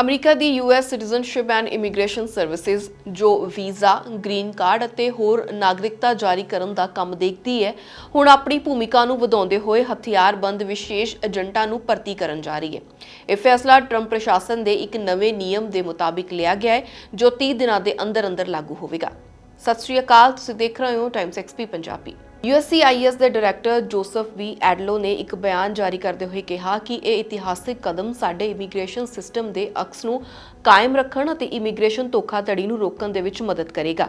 America the US citizenship and immigration services ਜੋ visa, green card ਅਤੇ ਹੋਰ ਨਾਗਰਿਕਤਾ ਜਾਰੀ ਕਰਨ ਦਾ ਕੰਮ ਦੇਖਦੀ ਹੈ ਹੁਣ ਆਪਣੀ ਭੂਮਿਕਾ ਨੂੰ ਵਧਾਉਂਦੇ ਹੋਏ ਹਥਿਆਰਬੰਦ ਵਿਸ਼ੇਸ਼ ਏਜੰਟਾਂ ਨੂੰ ਭਰਤੀ ਕਰਨ ਜਾ ਰਹੀ ਹੈ। ਇਹ ਫੈਸਲਾ ਟਰੰਪ ਪ੍ਰਸ਼ਾਸਨ ਦੇ ਇੱਕ ਨਵੇਂ ਨਿਯਮ ਦੇ ਮੁਤਾਬਿਕ ਲਿਆ ਗਿਆ ਹੈ ਜੋ 30 ਦਿਨਾਂ ਦੇ ਅੰਦਰ ਅੰਦਰ ਲਾਗੂ ਹੋਵੇਗਾ। ਸਤਿ ਸ਼੍ਰੀ ਅਕਾਲ ਤੁਸੀਂ ਦੇਖ ਰਹੇ ਹੋ ਟਾਈਮਸ ਐਕਸਪੀ ਪੰਜਾਬੀ। USCIS ਦੇ ਡਾਇਰੈਕਟਰ ਜੋਸਫ ਵੀ ਐਡਲੋ ਨੇ ਇੱਕ ਬਿਆਨ ਜਾਰੀ ਕਰਦੇ ਹੋਏ ਕਿਹਾ ਕਿ ਇਹ ਇਤਿਹਾਸਿਕ ਕਦਮ ਸਾਡੇ ਇਮੀਗ੍ਰੇਸ਼ਨ ਸਿਸਟਮ ਦੇ ਅਕਸ ਨੂੰ ਕਾਇਮ ਰੱਖਣ ਅਤੇ ਇਮੀਗ੍ਰੇਸ਼ਨ ਧੋਖਾਧੜੀ ਨੂੰ ਰੋਕਣ ਦੇ ਵਿੱਚ ਮਦਦ ਕਰੇਗਾ।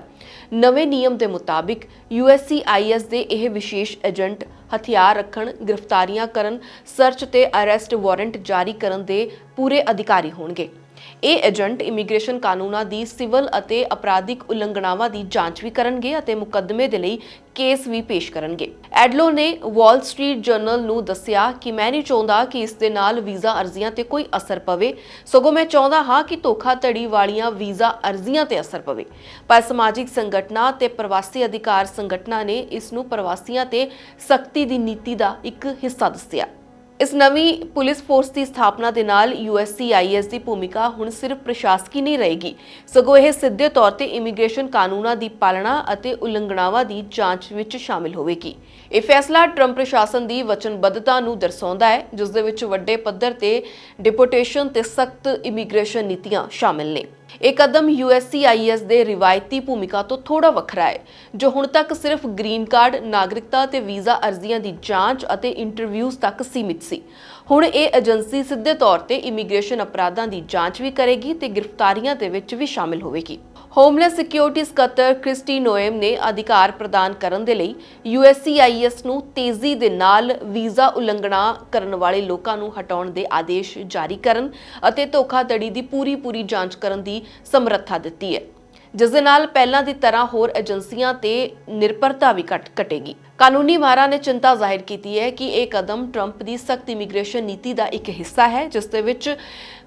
ਨਵੇਂ ਨਿਯਮ ਦੇ ਮੁਤਾਬਿਕ USCIS ਦੇ ਇਹ ਵਿਸ਼ੇਸ਼ ਏਜੰਟ ਹਥਿਆਰ ਰੱਖਣ, ਗ੍ਰਿਫਤਾਰੀਆਂ ਕਰਨ, ਸਰਚ ਤੇ ਅਰੈਸਟ ਵਾਰੰਟ ਜਾਰੀ ਕਰਨ ਦੇ ਪੂਰੇ ਅਧਿਕਾਰੀ ਹੋਣਗੇ। ਇਹ ਏਜੰਟ ਇਮੀਗ੍ਰੇਸ਼ਨ ਕਾਨੂੰਨਾਂ ਦੀ ਸਿਵਲ ਅਤੇ ਅਪਰਾਧਿਕ ਉਲੰਘਣਾਵਾਂ ਦੀ ਜਾਂਚ ਵੀ ਕਰਨਗੇ ਅਤੇ ਮੁਕੱਦਮੇ ਦੇ ਲਈ ਕੇਸ ਵੀ ਪੇਸ਼ ਕਰਨਗੇ। ਐਡਲੋ ਨੇ ਵਾਲ ਸਟਰੀਟ ਜਰਨਲ ਨੂੰ ਦੱਸਿਆ ਕਿ ਮੈਂ ਨਹੀਂ ਚਾਹੁੰਦਾ ਕਿ ਇਸ ਦੇ ਨਾਲ ਵੀਜ਼ਾ ਅਰਜ਼ੀਆਂ ਤੇ ਕੋਈ ਅਸਰ ਪਵੇ। ਸਗੋਂ ਮੈਂ ਚਾਹੁੰਦਾ ਹਾਂ ਕਿ ਧੋਖਾਧੜੀ ਵਾਲੀਆਂ ਵੀਜ਼ਾ ਅਰਜ਼ੀਆਂ ਤੇ ਅਸਰ ਪਵੇ। ਪਰ ਸਮਾਜਿਕ ਸੰਗਠਨਾਂ ਤੇ ਪ੍ਰਵਾਸੀ ਅਧਿਕਾਰ ਸੰਗਠਨਾਂ ਨੇ ਇਸ ਨੂੰ ਪ੍ਰਵਾਸੀਆਂ ਤੇ ਸਖਤੀ ਦੀ ਨੀਤੀ ਦਾ ਇੱਕ ਹਿੱਸਾ ਦੱਸਿਆ। ਇਸ ਨਵੀਂ ਪੁਲਿਸ ਫੋਰਸ ਦੀ ਸਥਾਪਨਾ ਦੇ ਨਾਲ USCIS ਦੀ ਭੂਮਿਕਾ ਹੁਣ ਸਿਰਫ ਪ੍ਰਸ਼ਾਸਕੀ ਨਹੀਂ ਰਹੇਗੀ। ਸਗੋਂ ਇਹ ਸਿੱਧੇ ਤੌਰ ਤੇ ਇਮੀਗ੍ਰੇਸ਼ਨ ਕਾਨੂੰਨਾਂ ਦੀ ਪਾਲਣਾ ਅਤੇ ਉਲੰਘਣਾਵਾਂ ਦੀ ਜਾਂਚ ਵਿੱਚ ਸ਼ਾਮਿਲ ਹੋਵੇਗੀ। ਇਹ ਫੈਸਲਾ ਟਰੰਪ ਪ੍ਰਸ਼ਾਸਨ ਦੀ ਵਚਨਬੱਧਤਾ ਨੂੰ ਦਰਸਾਉਂਦਾ ਹੈ ਜਿਸ ਦੇ ਵਿੱਚ ਵੱਡੇ ਪੱਧਰ ਤੇ ਡਿਪੋਰਟੇਸ਼ਨ ਤੇ ਸਖਤ ਇਮੀਗ੍ਰੇਸ਼ਨ ਨੀਤੀਆਂ ਸ਼ਾਮਿਲ ਨੇ। ਇਹ ਕਦਮ USCIS ਦੇ ਰਿਵਾਇਤੀ ਭੂਮਿਕਾ ਤੋਂ ਥੋੜਾ ਵੱਖਰਾ ਹੈ, ਜੋ ਹੁਣ ਤੱਕ ਸਿਰਫ ਗ੍ਰੀਨ ਕਾਰਡ, ਨਾਗਰਿਕਤਾ ਤੇ ਵੀਜ਼ਾ ਅਰਜ਼ੀਆਂ ਦੀ ਜਾਂਚ ਅਤੇ ਇੰਟਰਵਿਊਜ਼ ਤੱਕ ਸੀਮਿਤ ਸੀ। ਹੁਣ ਇਹ ਏਜੰਸੀ ਸਿੱਧੇ ਤੌਰ ਤੇ ਇਮੀਗ੍ਰੇਸ਼ਨ ਅਪਰਾਧਾਂ ਦੀ ਜਾਂਚ ਵੀ ਕਰੇਗੀ ਤੇ ਗ੍ਰਿਫਤਾਰੀਆਂ ਦੇ ਵਿੱਚ ਵੀ ਸ਼ਾਮਿਲ ਹੋਵੇਗੀ। ਹੋਮਲੈਸ ਸਿਕਿਉਰਿਟੀ ਸਕੱਤਰ ਕ੍ਰਿਸਟੀ ਨੋਏਮ ਨੇ ਅਧਿਕਾਰ ਪ੍ਰਦਾਨ ਕਰਨ ਦੇ ਲਈ USCIS ਨੂੰ ਤੇਜ਼ੀ ਦੇ ਨਾਲ ਵੀਜ਼ਾ ਉਲੰਘਣਾ ਕਰਨ ਵਾਲੇ ਲੋਕਾਂ ਨੂੰ ਹਟਾਉਣ ਦੇ ਆਦੇਸ਼ ਜਾਰੀ ਕਰਨ ਅਤੇ ਧੋਖਾਧੜੀ ਦੀ ਪੂਰੀ ਪੂਰੀ ਜਾਂਚ ਕਰਨ ਦੀ ਸਮਰੱਥਾ ਦਿੱਤੀ ਹੈ। ਜਿਸ ਦੇ ਨਾਲ ਪਹਿਲਾਂ ਦੀ ਤਰ੍ਹਾਂ ਹੋਰ ਏਜੰਸੀਆਂ ਤੇ ਨਿਰਭਰਤਾ ਵੀ ਘਟ ਘਟੇਗੀ। ਕਾਨੂੰਨੀ ਮਾਹਰਾਂ ਨੇ ਚਿੰਤਾ ਜ਼ਾਹਿਰ ਕੀਤੀ ਹੈ ਕਿ ਇਹ ਕਦਮ ਟਰੰਪ ਦੀ ਸਖਤ ਇਮੀਗ੍ਰੇਸ਼ਨ ਨੀਤੀ ਦਾ ਇੱਕ ਹਿੱਸਾ ਹੈ, ਜਿਸ ਦੇ ਵਿੱਚ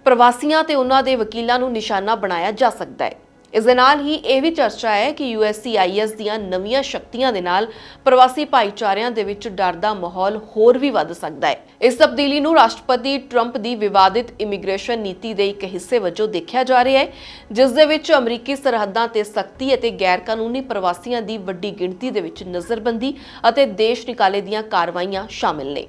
ਪ੍ਰਵਾਸੀਆਂ ਤੇ ਉਹਨਾਂ ਦੇ ਵਕੀਲਾਂ ਨੂੰ ਨਿਸ਼ਾਨਾ ਬਣਾਇਆ ਜਾ ਸਕਦਾ ਹੈ। ਇਸ ਦੇ ਨਾਲ ਹੀ ਇਹ ਵੀ ਚਰਚਾ ਹੈ ਕਿ USCIS ਦੀਆਂ ਨਵੀਆਂ ਸ਼ਕਤੀਆਂ ਦੇ ਨਾਲ ਪ੍ਰਵਾਸੀ ਭਾਈਚਾਰਿਆਂ ਦੇ ਵਿੱਚ ਡਰ ਦਾ ਮਾਹੌਲ ਹੋਰ ਵੀ ਵੱਧ ਸਕਦਾ ਹੈ। ਇਸ ਤਬਦੀਲੀ ਨੂੰ ਰਾਸ਼ਟਰਪਤੀ ਟਰੰਪ ਦੀ ਵਿਵਾਦਿਤ ਇਮੀਗ੍ਰੇਸ਼ਨ ਨੀਤੀ ਦੇ ਇੱਕ ਹਿੱਸੇ ਵਜੋਂ ਦੇਖਿਆ ਜਾ ਰਿਹਾ ਹੈ, ਜਿਸ ਦੇ ਵਿੱਚ ਅਮਰੀਕੀ ਸਰਹੱਦਾਂ ਤੇ ਸਖਤੀ ਅਤੇ ਗੈਰ ਕਾਨੂੰਨੀ ਪ੍ਰਵਾਸੀਆਂ ਦੀ ਵੱਡੀ ਗਿਣਤੀ ਦੇ ਵਿੱਚ ਨਜ਼ਰਬੰਦੀ ਅਤੇ ਦੇਸ਼ ਨਿਕਾਲੇ ਦੀਆਂ ਕਾਰਵਾਈਆਂ ਸ਼ਾਮਿਲ ਨੇ।